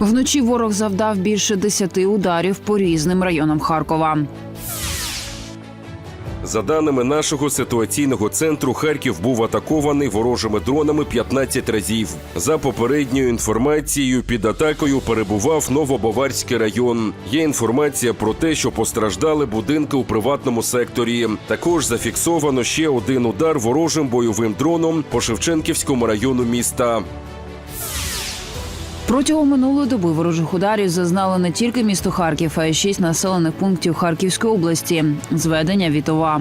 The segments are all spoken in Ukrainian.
Вночі ворог завдав більше десяти ударів по різним районам Харкова. За даними нашого ситуаційного центру, Харків був атакований ворожими дронами 15 разів. За попередньою інформацією, під атакою перебував Новобаварський район. Є інформація про те, що постраждали будинки у приватному секторі. Також зафіксовано ще один удар ворожим бойовим дроном по Шевченківському району міста. Протягом минулої доби ворожих ударів зазнали не тільки місто Харків, а й шість населених пунктів Харківської області. Зведення Вітова.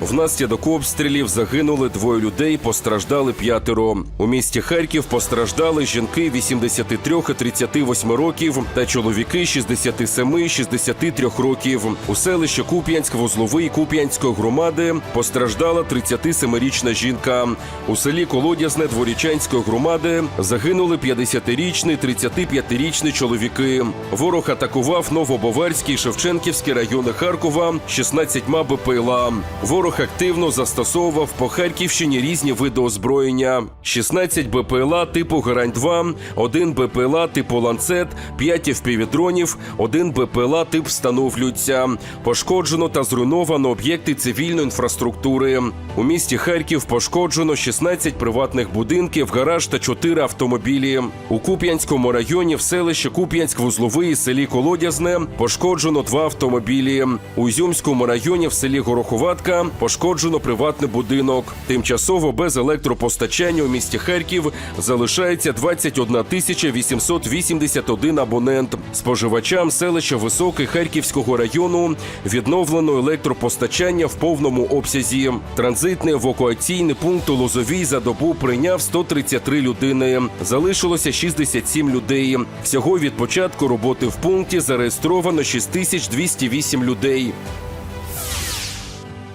Внаслідок обстрілів загинули двоє людей, постраждали п'ятеро. У місті Харків постраждали жінки 83 і 38 років та чоловіки 67 і 63 років. У селищі Куп'янськ Вузловий Куп'янської громади постраждала 37-річна жінка. У селі Колодязне Дворічанської громади загинули 50-річний, 35-річний чоловіки. Ворог атакував Новобаварський і Шевченківський райони Харкова 16 БПЛА. Ворог активно застосовував по Харківщині різні види озброєння: 16 БПЛА типу Герань-2, 1 БПЛА типу Ланцет, 5 FPV-дронів, 1 БПЛА тип встановлюються. Пошкоджено та зруйновано об'єкти цивільної інфраструктури. У місті Харків пошкоджено 16 приватних будинків, гараж та 4 автомобілі. У Куп'янському районі в селищі Куп'янськ-Вузловий і селі Колодязне пошкоджено два автомобілі. У Ізюмському районі в селі Гороховатка пошкоджено приватний будинок. Тимчасово без електропостачання у місті Харків залишається 21 тисяча 881 абонент. Споживачам селища Високий Харківського району відновлено електропостачання в повному обсязі. Транзитний евакуаційний пункт у Лозовій за добу прийняв 133 людини. Залишилося 67 людей. Всього від початку роботи в пункті зареєстровано 6208 людей.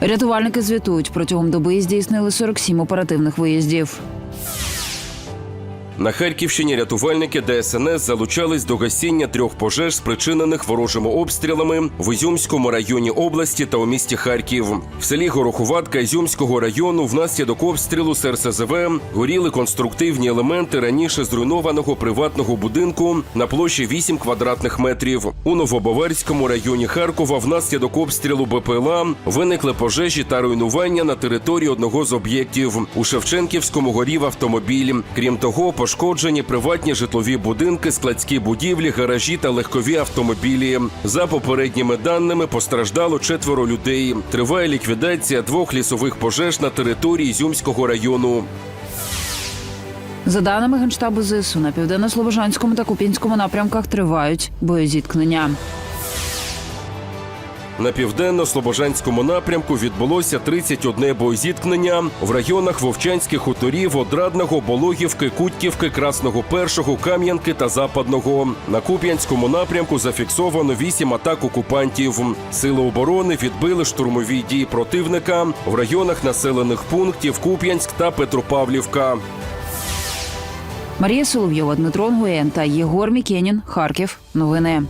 Рятувальники звітують протягом доби здійснили 47 оперативних виїздів. На Харківщині рятувальники ДСНС залучались до гасіння трьох пожеж, спричинених ворожими обстрілами в Ізюмському районі області та у місті Харків. В селі Гороховатка Ізюмського району внаслідок обстрілу з РСЗВ горіли конструктивні елементи раніше зруйнованого приватного будинку на площі 8 квадратних метрів. У Новобаварському районі Харкова внаслідок обстрілу БПЛА виникли пожежі та руйнування на території одного з об'єктів. У Шевченківському горів автомобіль. Крім того, пошкоджені приватні житлові будинки, складські будівлі, гаражі та легкові автомобілі. За попередніми даними постраждало четверо людей. Триває ліквідація двох лісових пожеж на території Ізюмського району. За даними генштабу ЗСУ, на південно-слобожанському та купінському напрямках тривають боєзіткнення. На південно-слобожанському напрямку відбулося 31 боєзіткнення в районах Вовчанських хуторів, Одрадного, Бологівки, Кутківки, Красного Першого, Кам'янки та Западного. На Куп'янському напрямку зафіксовано 8 атак окупантів. Сили оборони відбили штурмові дії противника в районах населених пунктів Куп'янськ та Петропавлівка. Марія Соловйова, Дмитро Нгуєн та Єгор Мікенін. Харків. Новини.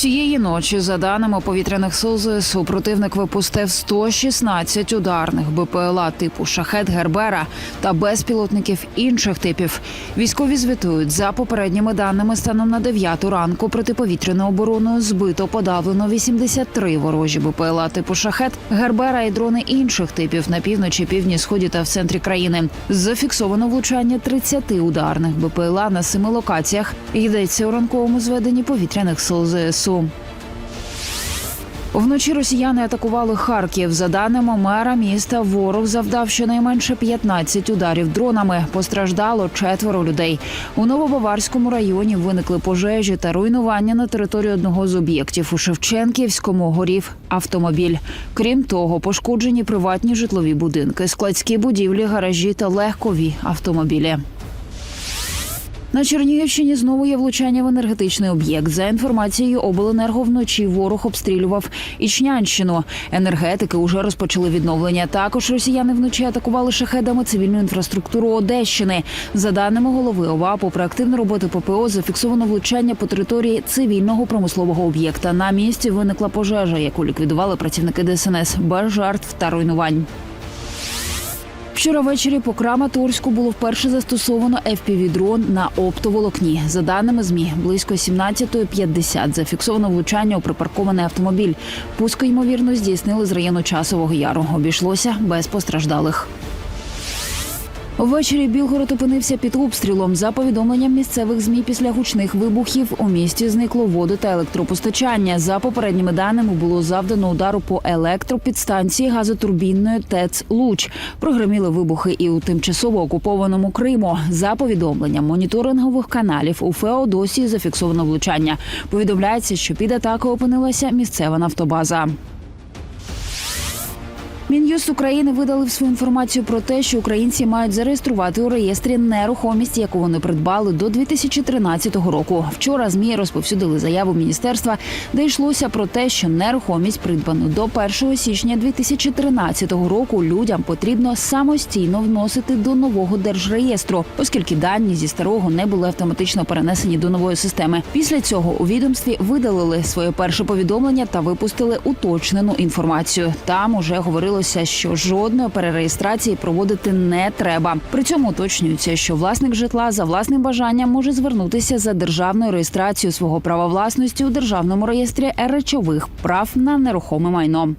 Цієї ночі, за даними повітряних сил ЗСУ, противник випустив 116 ударних БПЛА типу шахет Гербера та безпілотників інших типів. Військові звітують за попередніми даними станом на 9 ранку протиповітряною обороною збито подавлено 83 ворожі БПЛА типу шахет Гербера і дрони інших типів на півночі, півдні, сході та в центрі країни. Зафіксовано влучання 30 ударних БПЛА на семи локаціях. Йдеться у ранковому зведенні повітряних сил ЗСУ. Вночі росіяни атакували Харків. За даними мера міста, ворог завдав щонайменше 15 ударів дронами. Постраждало четверо людей. У Новобаварському районі виникли пожежі та руйнування на території одного з об'єктів. У Шевченківському горів автомобіль. Крім того, пошкоджені приватні житлові будинки, складські будівлі, гаражі та легкові автомобілі. На Чернігівщині знову є влучання в енергетичний об'єкт. За інформацією обленерго вночі ворог обстрілював Ічнянщину. Енергетики уже розпочали відновлення. Також росіяни вночі атакували шахедами цивільну інфраструктуру Одещини. За даними голови ОВА, попри активну роботу ППО, зафіксовано влучання по території цивільного промислового об'єкта. На місці виникла пожежа, яку ліквідували працівники ДСНС без жертв та руйнувань. Вчора ввечері по Краматорську було вперше застосовано FPV-дрон на оптоволокні. За даними ЗМІ, близько 17.50 зафіксовано влучання у припаркований автомобіль. Пуск, ймовірно, здійснили з району часового яру. Обійшлося без постраждалих. Ввечері Білгород опинився під обстрілом. За повідомленням місцевих змі після гучних вибухів у місті зникло воду та електропостачання. За попередніми даними було завдано удару по електропідстанції газотурбінної ТЕЦ Луч. Прогреміли вибухи і у тимчасово окупованому Криму. За повідомленням моніторингових каналів у Феодосії зафіксовано влучання. Повідомляється, що під атакою опинилася місцева нафтобаза. Мін'юст України видалив свою інформацію про те, що українці мають зареєструвати у реєстрі нерухомість, яку вони придбали до 2013 року. Вчора змі розповсюдили заяву міністерства, де йшлося про те, що нерухомість придбану до 1 січня 2013 року людям потрібно самостійно вносити до нового держреєстру, оскільки дані зі старого не були автоматично перенесені до нової системи. Після цього у відомстві видалили своє перше повідомлення та випустили уточнену інформацію. Там уже говорилося, що жодної перереєстрації проводити не треба. При цьому уточнюється, що власник житла за власним бажанням може звернутися за державною реєстрацією свого права власності у державному реєстрі речових прав на нерухоме майно.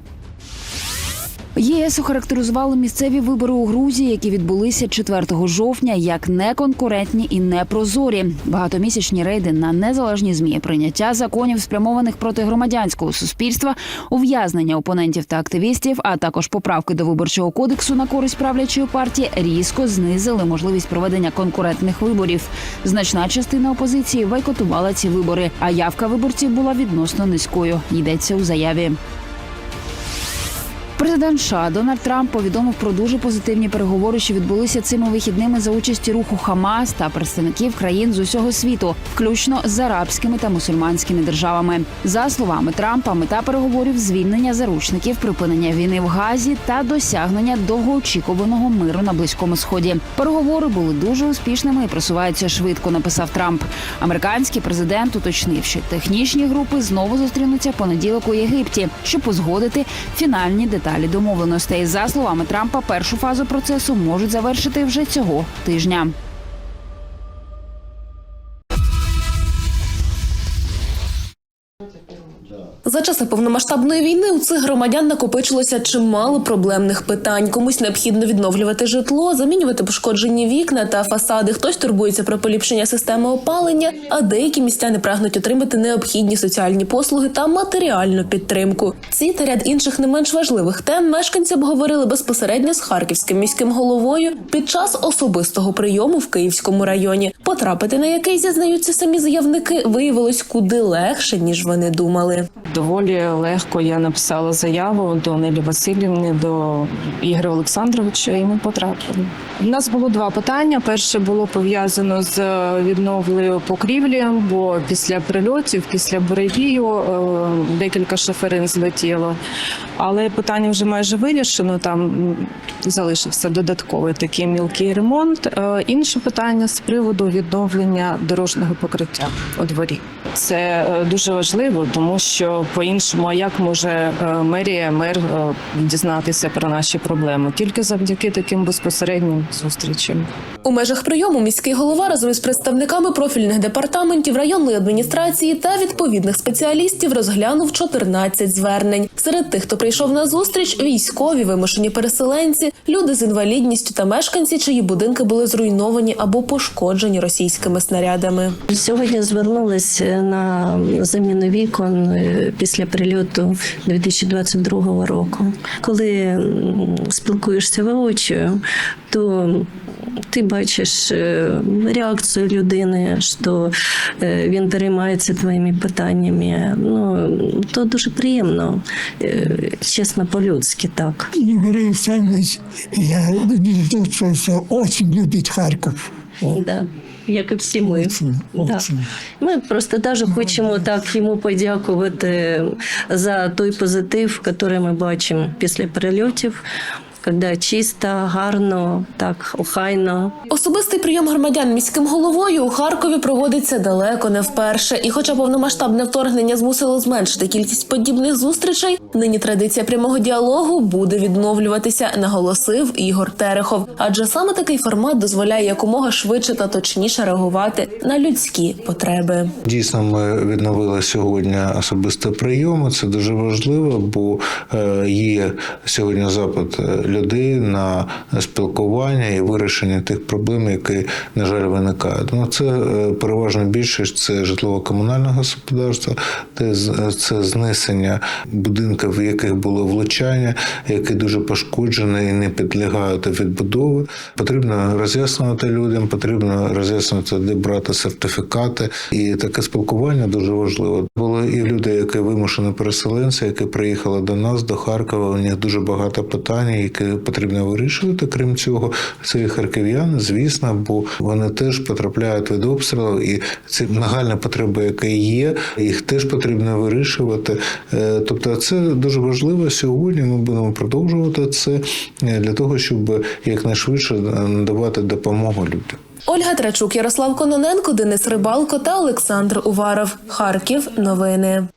ЄС охарактеризували місцеві вибори у Грузії, які відбулися 4 жовтня, як неконкурентні і непрозорі. Багатомісячні рейди на незалежні змі, прийняття законів, спрямованих проти громадянського суспільства, ув'язнення опонентів та активістів, а також поправки до виборчого кодексу на користь правлячої партії різко знизили можливість проведення конкурентних виборів. Значна частина опозиції бойкотувала ці вибори, а явка виборців була відносно низькою. Йдеться у заяві. Президент США Дональд Трамп повідомив про дуже позитивні переговори, що відбулися цими вихідними за участі руху Хамас та представників країн з усього світу, включно з арабськими та мусульманськими державами. За словами Трампа, мета переговорів звільнення заручників, припинення війни в Газі та досягнення довгоочікуваного миру на близькому сході. Переговори були дуже успішними і просуваються швидко. Написав Трамп. Американський президент уточнив, що технічні групи знову зустрінуться понеділок у Єгипті, щоб узгодити фінальні деталі домовленостей. За словами Трампа, першу фазу процесу можуть завершити вже цього тижня. Часи повномасштабної війни у цих громадян накопичилося чимало проблемних питань. Комусь необхідно відновлювати житло, замінювати пошкоджені вікна та фасади. Хтось турбується про поліпшення системи опалення, а деякі містяни прагнуть отримати необхідні соціальні послуги та матеріальну підтримку. Ці та ряд інших не менш важливих тем мешканці обговорили безпосередньо з харківським міським головою під час особистого прийому в Київському районі, потрапити на який зізнаються самі заявники, виявилось куди легше ніж вони думали. Доволі легко я написала заяву до Нелі Васильівни, до Ігоря Олександровича, і ми потрапили. У нас було два питання. Перше було пов'язано з відновлею покрівлі, бо після прильотів, після буревію е, декілька шоферин злетіло. Але питання вже майже вирішено. Там залишився додатковий такий мілкий ремонт. Е, Інше питання з приводу відновлення дорожнього покриття у дворі. Це е, дуже важливо, тому що по-іншому, а як може е, мерія, мер е, дізнатися про наші проблеми? Тільки завдяки таким безпосереднім зустрічам. У межах прийому міський голова разом із представниками профільних департаментів районної адміністрації та відповідних спеціалістів розглянув 14 звернень. Серед тих, хто прийшов на зустріч, військові, вимушені переселенці, люди з інвалідністю та мешканці, чиї будинки були зруйновані або пошкоджені російськими снарядами. Сьогодні звернулись на заміну вікон е, після прильоту 2022 року. Коли спілкуєшся воочию, то ти бачиш е, реакцію людини, що е, він переймається твоїми питаннями. Ну то дуже приємно, е, чесно, по-людськи так. Игорь Александрович, я вижу, что очень любит Харьков. Да. Як і всі ми. Да. Ми просто даже хочемо так йому подякувати за той позитив, який ми бачимо після перельотів. Коли чисто, гарно, так охайно. Особистий прийом громадян міським головою у Харкові проводиться далеко не вперше. І, хоча повномасштабне вторгнення змусило зменшити кількість подібних зустрічей, нині традиція прямого діалогу буде відновлюватися, наголосив Ігор Терехов. Адже саме такий формат дозволяє якомога швидше та точніше реагувати на людські потреби. Дійсно, ми відновили сьогодні особисто прийоми. Це дуже важливо, бо е, є сьогодні запит е, людей на спілкування і вирішення тих проблем, які, на жаль, виникають. Ну, це е, переважно більшість це житлово-комунальне господарство, це, знесення будинків, в яких було влучання, які дуже пошкоджені і не підлягають відбудови. Потрібно роз'яснювати людям, потрібно роз'яснювати, де брати сертифікати. І таке спілкування дуже важливо. Були і люди, які вимушені переселенці, які приїхали до нас, до Харкова. У них дуже багато питань, які потрібно вирішувати. Крім цього, це і харків'яни, звісно, бо вони теж потрапляють від обстрілів, і ці нагальні потреби, які є, їх теж потрібно вирішувати. Е, Тобто, це дуже важливо сьогодні. Ми будемо продовжувати це е, для того, щоб якнайшвидше надавати допомогу людям. Ольга Трачук, Ярослав Кононенко, Денис Рибалко та Олександр Уваров. Харків. Новини.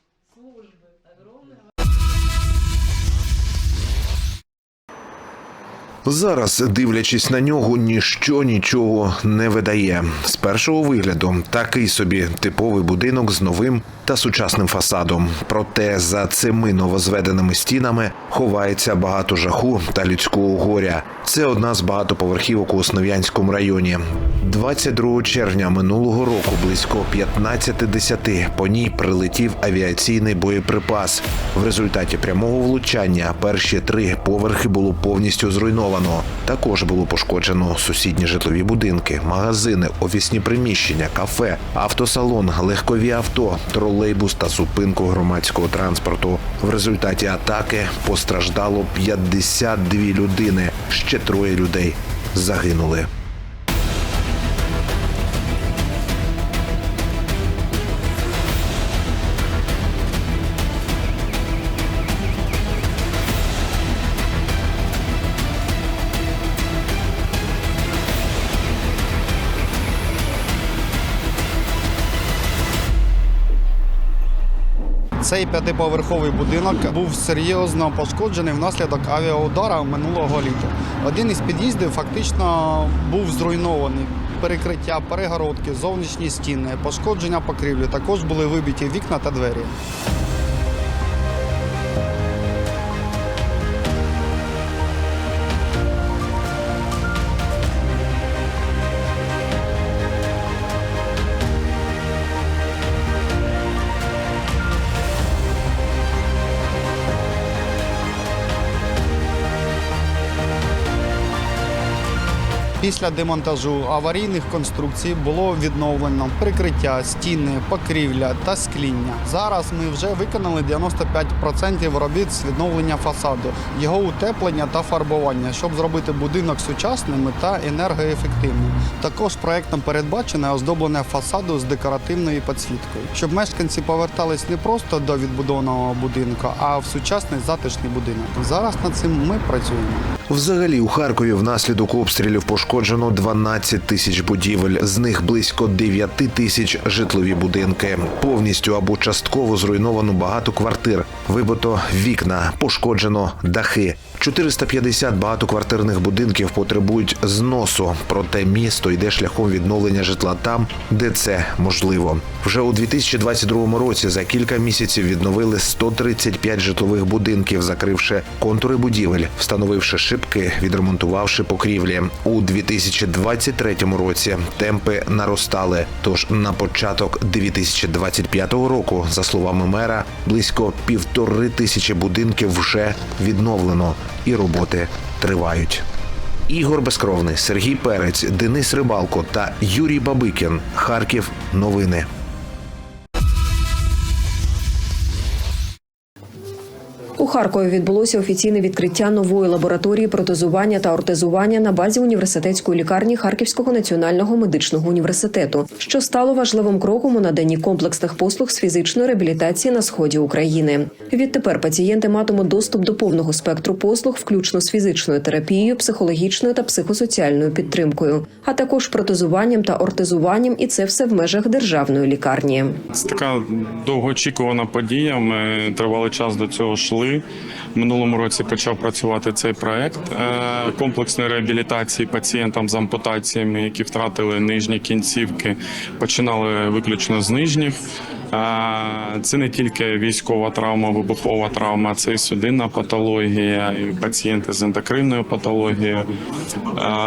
Зараз, дивлячись на нього, ніщо нічого не видає. З першого вигляду такий собі типовий будинок з новим та сучасним фасадом. Проте за цими новозведеними стінами ховається багато жаху та людського горя. Це одна з багатоповерхівок у Основ'янському районі. 22 червня минулого року близько 15.10 по ній прилетів авіаційний боєприпас. В результаті прямого влучання перші три поверхи було повністю зруйновано. Також було пошкоджено сусідні житлові будинки, магазини, офісні приміщення, кафе, автосалон, легкові авто, тролейбус та зупинку громадського транспорту. В результаті атаки постраждало 52 людини. Ще троє людей загинули. Цей п'ятиповерховий будинок був серйозно пошкоджений внаслідок авіаудара минулого літа. Один із під'їздів фактично був зруйнований. Перекриття, перегородки, зовнішні стіни, пошкодження покрівлі. Також були вибиті вікна та двері. Після демонтажу аварійних конструкцій було відновлено прикриття, стіни, покрівля та скління. Зараз ми вже виконали 95% робіт з відновлення фасаду, його утеплення та фарбування, щоб зробити будинок сучасним та енергоефективним. Також проектом передбачене оздоблення фасаду з декоративною підсвіткою, щоб мешканці повертались не просто до відбудованого будинку, а в сучасний затишний будинок. Зараз над цим ми працюємо. Взагалі у Харкові внаслідок обстрілів пошкоджено 12 тисяч будівель, з них близько 9 тисяч житлові будинки. Повністю або частково зруйновано багато квартир, вибито вікна, пошкоджено дахи. 450 багатоквартирних будинків потребують зносу, проте місто йде шляхом відновлення житла там, де це можливо. Вже у 2022 році за кілька місяців відновили 135 житлових будинків, закривши контури будівель, встановивши шибки, відремонтувавши покрівлі. У 2023 році темпи наростали. Тож на початок 2025 року, за словами мера, близько півтори тисячі будинків вже відновлено, і роботи тривають. Ігор Безкровний, Сергій Перець, Денис Рибалко та Юрій Бабикін. Харків. Новини. У Харкові відбулося офіційне відкриття нової лабораторії протезування та ортезування на базі університетської лікарні Харківського національного медичного університету, що стало важливим кроком у наданні комплексних послуг з фізичної реабілітації на сході України. Відтепер пацієнти матимуть доступ до повного спектру послуг, включно з фізичною терапією, психологічною та психосоціальною підтримкою, а також протезуванням та ортезуванням, і це все в межах державної лікарні. Це така довгоочікувана подія. Ми тривалий час до цього йшли. В минулому році почав працювати цей проект е, комплексної реабілітації пацієнтам з ампутаціями, які втратили нижні кінцівки. Починали виключно з нижніх. Це не тільки військова травма, вибухова травма, це і судинна патологія, і пацієнти з ендокринною патологією.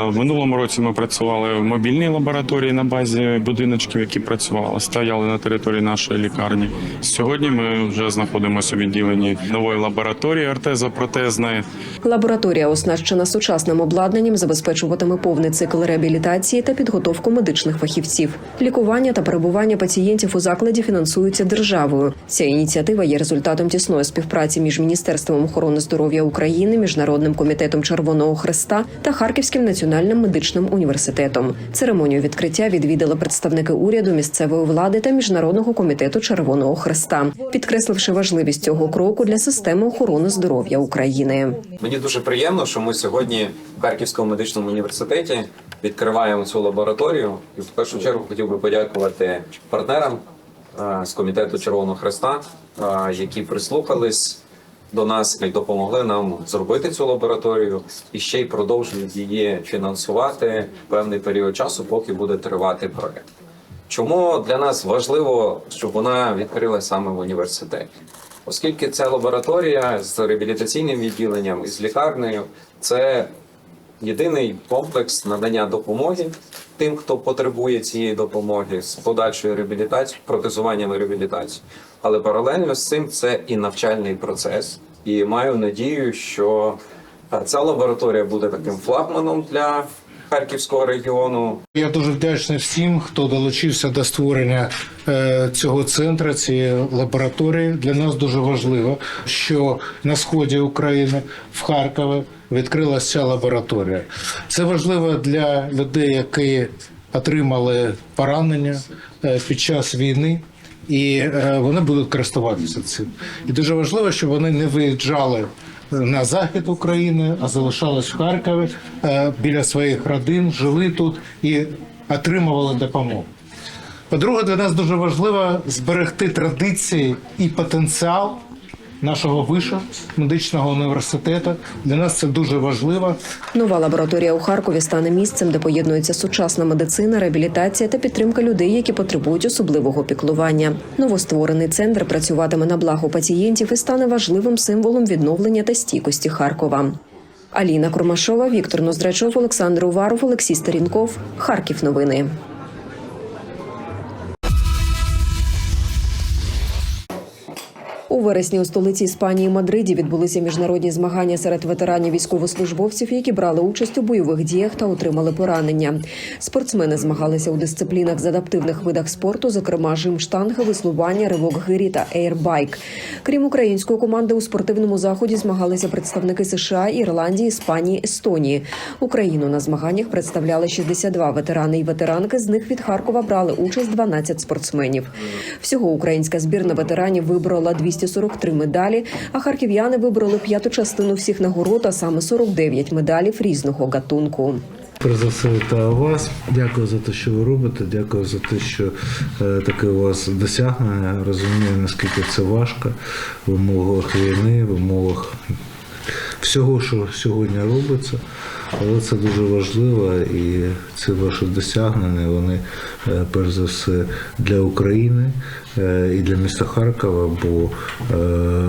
В минулому році ми працювали в мобільній лабораторії на базі будиночків, які працювали, стояли на території нашої лікарні. Сьогодні ми вже знаходимося у відділенні нової лабораторії ортезопротезної. Лабораторія, оснащена сучасним обладнанням, забезпечуватиме повний цикл реабілітації та підготовку медичних фахівців. Лікування та перебування пацієнтів у закладі фінансуються державою. Ця ініціатива є результатом тісної співпраці між Міністерством охорони здоров'я України, Міжнародним комітетом Червоного Хреста та Харківським національним медичним університетом. Церемонію відкриття відвідали представники уряду, місцевої влади та міжнародного комітету Червоного Хреста, підкресливши важливість цього кроку для системи охорони здоров'я України. Мені дуже приємно, що ми сьогодні в Харківському медичному університеті відкриваємо цю лабораторію. І в першу чергу хотів би подякувати партнерам з комітету Червоного Хреста, е, які прислухались до нас і допомогли нам зробити цю лабораторію і ще й продовжують її фінансувати певний період часу, поки буде тривати проект. Чому для нас важливо, щоб вона відкрилася саме в університеті? Оскільки ця лабораторія з реабілітаційним відділенням і з лікарнею це єдиний комплекс надання допомоги тим, хто потребує цієї допомоги з подальшою реабілітацією, протезуванням і реабілітацією. Але паралельно з цим це і навчальний процес. І маю надію, що е, ця лабораторія буде таким флагманом для харківського регіону. Я дуже вдячний всім, хто долучився до створення е, цього центру, цієї лабораторії. Для нас дуже важливо, що на сході України в Харкові відкрилася ця лабораторія. Це важливо для людей, які отримали поранення е, під час війни. І е, вони будуть користуватися цим. І дуже важливо, щоб вони не виїжджали на захід України, а залишались в Харкові е, біля своїх родин, жили тут і отримували допомогу. По-друге, для нас дуже важливо зберегти традиції і потенціал нашого вишу медичного університету. Для нас це дуже важливо. Нова лабораторія у Харкові стане місцем, де поєднується сучасна медицина, реабілітація та підтримка людей, які потребують особливого піклування. Новостворений центр працюватиме на благо пацієнтів і стане важливим символом відновлення та стійкості Харкова. Аліна Кормашова, Віктор Ноздрачов, Олександр Уваров, Олексій Старінков. Харків. Новини. У вересні у столиці Іспанії Мадриді відбулися міжнародні змагання серед ветеранів військовослужбовців, які брали участь у бойових діях та отримали поранення. Спортсмени змагалися у дисциплінах з адаптивних видах спорту, зокрема жим штанги, веслування, ривок гирі та ейрбайк. Крім української команди, у спортивному заході змагалися представники США, Ірландії, Іспанії, Естонії. Україну на змаганнях представляли 62 ветерани і ветеранки. З них від Харкова брали участь 12 спортсменів. Всього українська збірна ветеранів виборола 243 медалі, а харків'яни вибороли п'яту частину всіх нагород, а саме 49 медалів різного гатунку. Перш за все, вітаю вас. Дякую за те, що ви робите. Дякую за те, що е, таке у вас досягнення. Розумію, наскільки це важко в умовах війни, в умовах всього, що сьогодні робиться. Але це дуже важливо, і ці ваші досягнення, вони е, перш за все для України і для міста Харкова, бо е,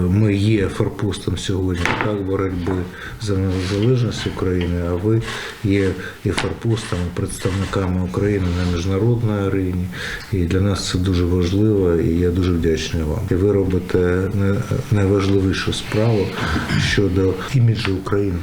ми є форпостом сьогодні так боротьби за незалежність України, а ви є і форпостом, і представниками України на міжнародній арені. І для нас це дуже важливо, і я дуже вдячний вам. І ви робите найважливішу справу щодо іміджу України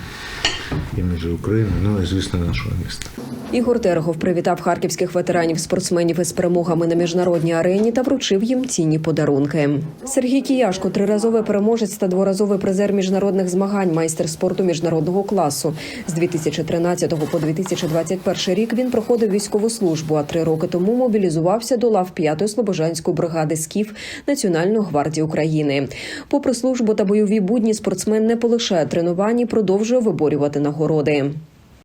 іміджу України, ну і звісно нашого міста. Ігор Терехов привітав харківських ветеранів спортсменів із перемогами на міжнародній арені та вручив їм цінні подарунки. Сергій Кіяшко, триразовий переможець та дворазовий призер міжнародних змагань, майстер спорту міжнародного класу. З 2013 по 2021 рік він проходив військову службу, а три роки тому мобілізувався до лав 5-ї слобожанської бригади СКІФ Національної гвардії України. Попри службу та бойові будні, спортсмен не полишає тренувань і продовжує виборювати нагороди.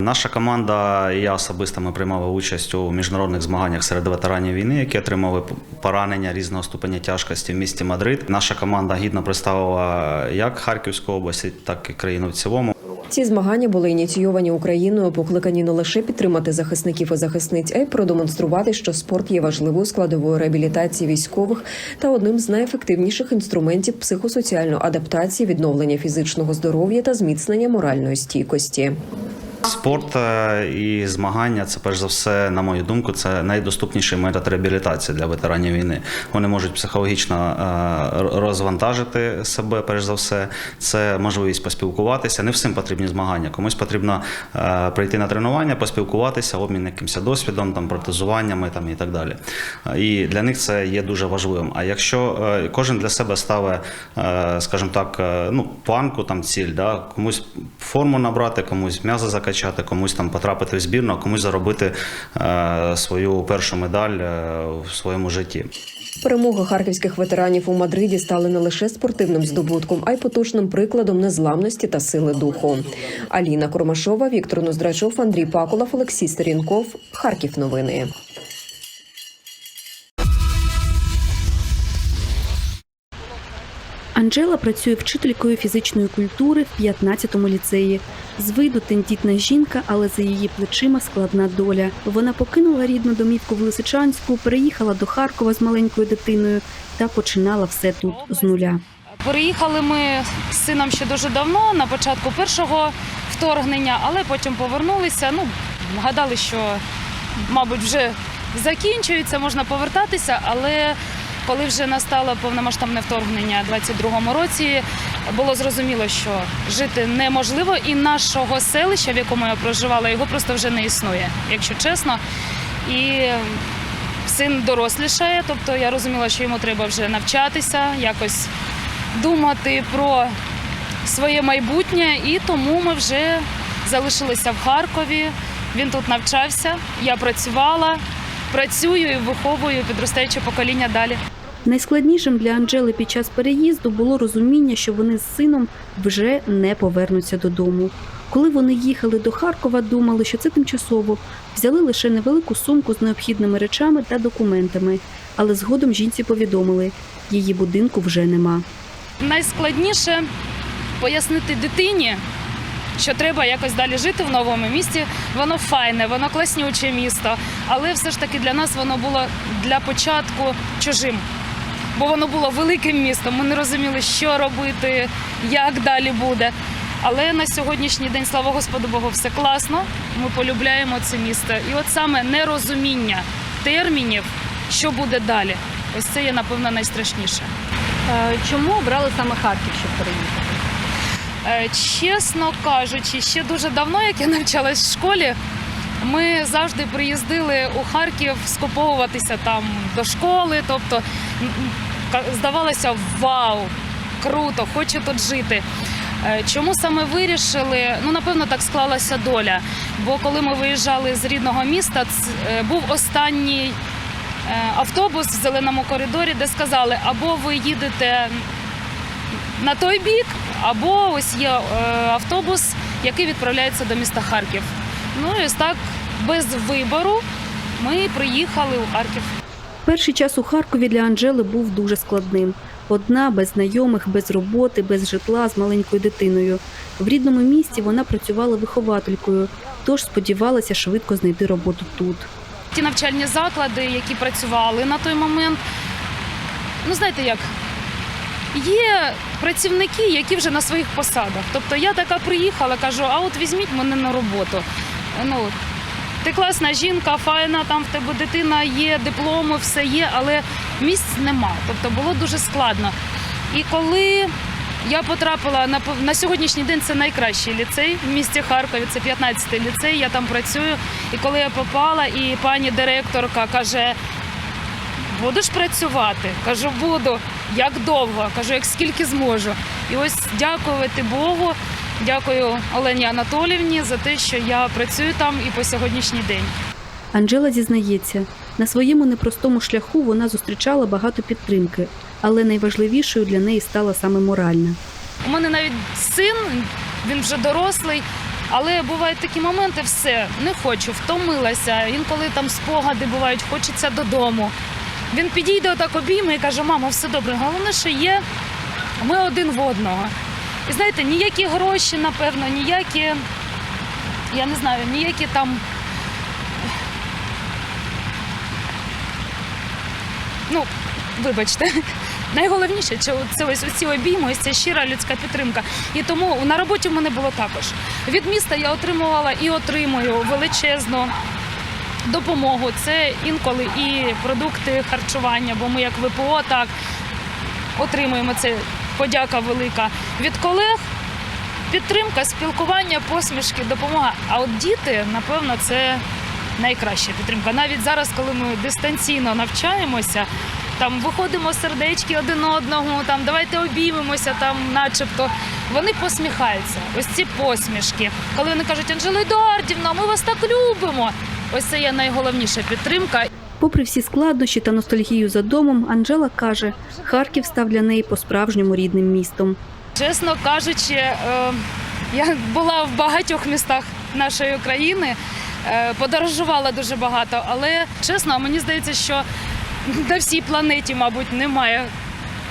Наша команда і я особисто ми приймали участь у міжнародних змаганнях серед ветеранів війни, які отримали поранення різного ступеня тяжкості в місті Мадрид. Наша команда гідно представила як Харківську область, так і країну в цілому. Ці змагання були ініційовані Україною, покликані не лише підтримати захисників і захисниць, а й продемонструвати, що спорт є важливою складовою реабілітації військових та одним з найефективніших інструментів психосоціальної адаптації, відновлення фізичного здоров'я та зміцнення моральної стійкосі. Спорт е, і змагання це перш за все, на мою думку, це найдоступніший метод реабілітації для ветеранів війни. Вони можуть психологічно е, розвантажити себе, перш за все. Це можливість поспілкуватися. Не всім потрібні змагання. Комусь потрібно е, прийти на тренування, поспілкуватися, обмін якимось досвідом, там протезуваннями там і так далі. І для них це є дуже важливим. А якщо кожен для себе ставить, скажімо так, ну планку там ціль, да, комусь форму набрати, комусь м'язи закачати, комусь там потрапити в збірну, а комусь заробити е, свою першу медаль е, в своєму житті. Перемоги харківських ветеранів у Мадриді стали не лише спортивним здобутком, а й потужним прикладом незламності та сили духу. Аліна Кормашова, Віктор Ноздрачов, Андрій Пакулов, Олексій Стерінков. Харків новини. Анжела працює вчителькою фізичної культури в 15-му ліцеї. З виду тендітна жінка, але за її плечима складна доля. Вона покинула рідну домівку в Лисичанську, переїхала до Харкова з маленькою дитиною та починала все тут з нуля. Переїхали ми з сином ще дуже давно, на початку першого вторгнення, але потім повернулися. Ну, гадали, що, мабуть, вже закінчується, можна повертатися, але коли вже настало повномасштабне вторгнення у 22-му році, було зрозуміло, що жити неможливо, і нашого селища, в якому я проживала, його просто вже не існує, якщо чесно. І син дорослішає, тобто я розуміла, що йому треба вже навчатися, якось думати про своє майбутнє, і тому ми вже залишилися в Харкові. Він тут навчався, я працювала, працюю і виховую підростаюче покоління далі. Найскладнішим для Анжели під час переїзду було розуміння, що вони з сином вже не повернуться додому. Коли вони їхали до Харкова, думали, що це тимчасово. Взяли лише невелику сумку з необхідними речами та документами. Але згодом жінці повідомили, її будинку вже нема. Найскладніше пояснити дитині, що треба якось далі жити в новому місті. Воно файне, воно класнюче місто, але все ж таки для нас воно було для початку чужим. Бо воно було великим містом. Ми не розуміли, що робити, як далі буде. Але на сьогоднішній день, слава Господу Богу, все класно. Ми полюбляємо це місто. І от саме нерозуміння термінів, що буде далі. Ось це є, напевно, найстрашніше. Чому обрали саме Харків, щоб переїхати? Е, Чесно кажучи, ще дуже давно, як я навчалась в школі, ми завжди приїздили у Харків скуповуватися там до школи. Тобто здавалося, вау, круто, хочу тут жити. Е, Чому саме вирішили? Ну, напевно, так склалася доля. Бо коли ми виїжджали з рідного міста, е, був останній автобус в зеленому коридорі, де сказали, або ви їдете на той бік, або ось є е, автобус, який відправляється до міста Харків. Ну і ось так без вибору ми приїхали у Харків. Перший час у Харкові для Анжели був дуже складним. Одна без знайомих, без роботи, без житла, з маленькою дитиною. В рідному місті вона працювала вихователькою, тож сподівалася швидко знайти роботу тут. Ті навчальні заклади, які працювали на той момент, ну знаєте як, є працівники, які вже на своїх посадах. Тобто я така приїхала, кажу, а от візьміть мене на роботу. Ну, ти класна жінка, файна, там в тебе дитина є, дипломи, все є, але місць нема. Тобто було дуже складно. І коли Я потрапила на на сьогоднішній день. Це найкращий ліцей в місті Харкові. Це 15-й ліцей. Я там працюю. І коли я попала, і пані директорка каже: будеш працювати? Кажу, буду. Як довго? Кажу, як скільки зможу. І ось дякувати Богу, дякую Олені Анатолівні за те, що я працюю там і по сьогоднішній день. Анжела зізнається, на своєму непростому шляху вона зустрічала багато підтримки, але найважливішою для неї стала саме моральна. У мене навіть син, він вже дорослий, але бувають такі моменти, все, не хочу, втомилася. Інколи там спогади бувають, хочеться додому. Він підійде отак обійме і каже: мамо, все добре. Головне, що є ми один в одного. І знаєте, ніякі гроші, напевно, ніякі, я не знаю, ніякі там. Ну, вибачте. Найголовніше, це ось ці обійми, ось ця щира людська підтримка. І тому на роботі в мене було також. Від міста я отримувала і отримую величезну допомогу. Це інколи і продукти харчування, бо ми як ВПО так отримуємо це подяка велика. Від колег підтримка, спілкування, посмішки, допомога. А от діти, напевно, це найкраща підтримка. Навіть зараз, коли ми дистанційно навчаємося, там виходимо сердечки один одного, там давайте обіймемося, там, начебто. Вони посміхаються. Ось ці посмішки. Коли вони кажуть, Анжела Едуардівна, ми вас так любимо. Ось це є найголовніша підтримка. Попри всі складнощі та ностальгію за домом, Анжела каже, Харків став для неї по-справжньому рідним містом. Чесно кажучи, е, я була в багатьох містах нашої країни, е, подорожувала дуже багато, але чесно, мені здається, що на всій планеті, мабуть, немає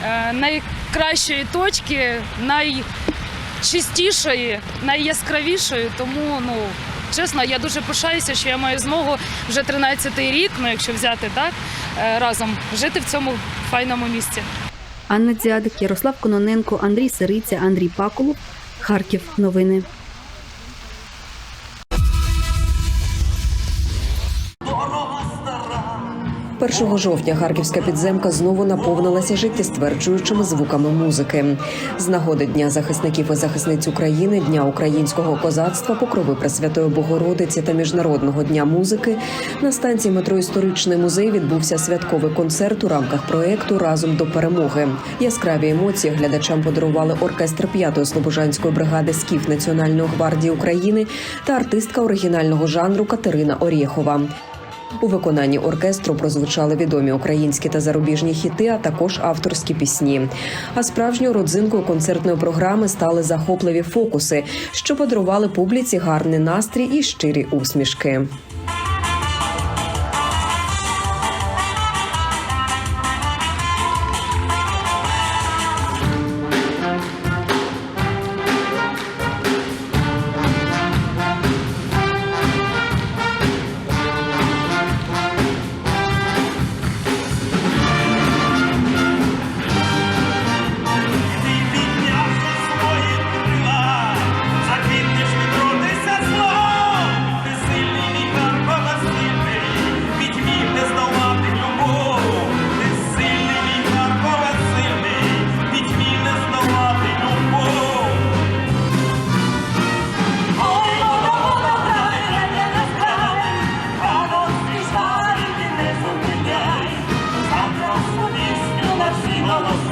е, найкращої точки, найчистішої, найяскравішої. Тому, ну чесно, я дуже пишаюся, що я маю змогу вже 13-й рік, ну якщо взяти так, е, разом жити в цьому файному місці. Анна Дзядик, Ярослав Кононенко, Андрій Сириця, Андрій Пакулов. Харків. Новини. 1 жовтня харківська підземка знову наповнилася життєстверджуючими звуками музики. З нагоди Дня захисників і захисниць України, Дня українського козацтва, покрови Пресвятої Богородиці та Міжнародного дня музики на станції метро Історичний музей відбувся святковий концерт у рамках проєкту Разом до перемоги. Яскраві емоції глядачам подарували оркестр 5-ї слобожанської бригади Скіф Національної гвардії України та артистка оригінального жанру Катерина Орєхова. У виконанні оркестру прозвучали відомі українські та зарубіжні хіти, а також авторські пісні. А справжньою родзинкою концертної програми стали захопливі фокуси, що подарували публіці гарний настрій і щирі усмішки. Vamos.